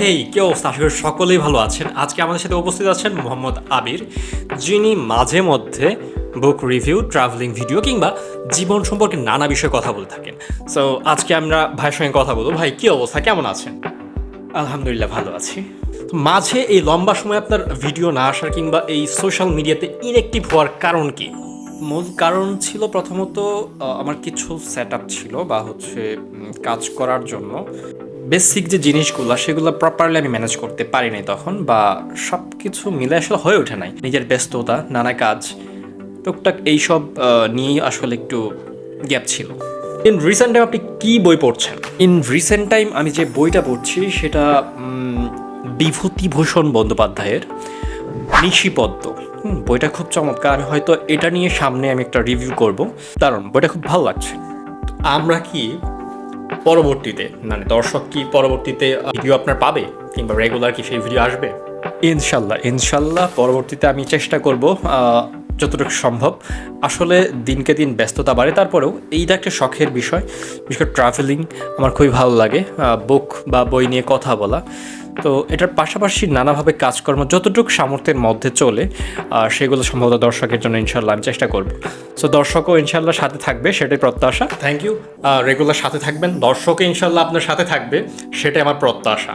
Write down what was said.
এই কি অবস্থা আশা করি সকলেই ভালো আছেন। আজকে আমাদের সাথে উপস্থিত আছেন মোহাম্মদ আবির যিনি মাঝে মধ্যে বুক রিভিউ ট্রাভেলিং ভিডিও কিংবা জীবন সম্পর্কে নানা বিষয়ে কথা বলে থাকেন। সো আজকে আমরা ভাইয়ের সঙ্গে কথা বলব। ভাই কি অবস্থা? কেমন আছেন? আলহামদুলিল্লাহ ভালো আছি। মাঝে এই লম্বা সময় আপনার ভিডিও না আসার কিংবা এই সোশ্যাল মিডিয়াতে ইনঅ্যাক্টিভ হওয়ার কারণ কি? মূল কারণ ছিল প্রথমত আমার কিছু সেট আপ ছিল বা হচ্ছে কাজ করার জন্য। বেসিক যে জিনিসগুলো, সেগুলো প্রপারলি আমি ম্যানেজ করতে পারি নাই তখন বা সব কিছু মিলে আসলে হয়ে ওঠে নাই। নিজের ব্যস্ততা, নানা কাজ, টুকটাক এইসব নিয়েই আসলে একটু গ্যাপ ছিল। ইন রিসেন্ট টাইম আপনি কী বই পড়ছেন? ইন রিসেন্ট টাইম আমি যে বইটা পড়ছি, সেটা বিভূতিভূষণ বন্দ্যোপাধ্যায়ের নিশিপদ্ম বইটা খুব চমৎকার। আমি হয়তো এটা নিয়ে সামনে আমি একটা রিভিউ করব। কারণ বইটা খুব ভালো লাগছে। আমরা কি পরবর্তীতে মানে দর্শক কি পরবর্তীতে ভিডিও আপনার পাবে? কিংবা রেগুলার কি সেই ভিডিও আসবে? ইনশাল্লাহ ইনশাল্লাহ পরবর্তীতে আমি চেষ্টা করব যতটুকু সম্ভব। আসলে দিনকে দিন ব্যস্ততা বাড়ে, তারপরেও এইটা একটা শখের বিষয়, বিশেষ করে ট্রাভেলিং আমার খুবই ভালো লাগে বুক বা বই নিয়ে কথা বলা। তো এটার পাশাপাশি নানাভাবে কাজকর্ম যতটুকু সামর্থ্যের মধ্যে চলে সেগুলো সম্ভবত দর্শকের জন্য ইনশাল্লাহ আমি চেষ্টা করব। সো দর্শকও ইনশাল্লাহ সাথে থাকবে, সেটাই প্রত্যাশা। থ্যাংক ইউ রেগুলার সাথে থাকবেন। দর্শকও ইনশাল্লাহ আপনার সাথে থাকবে, সেটাই আমার প্রত্যাশা।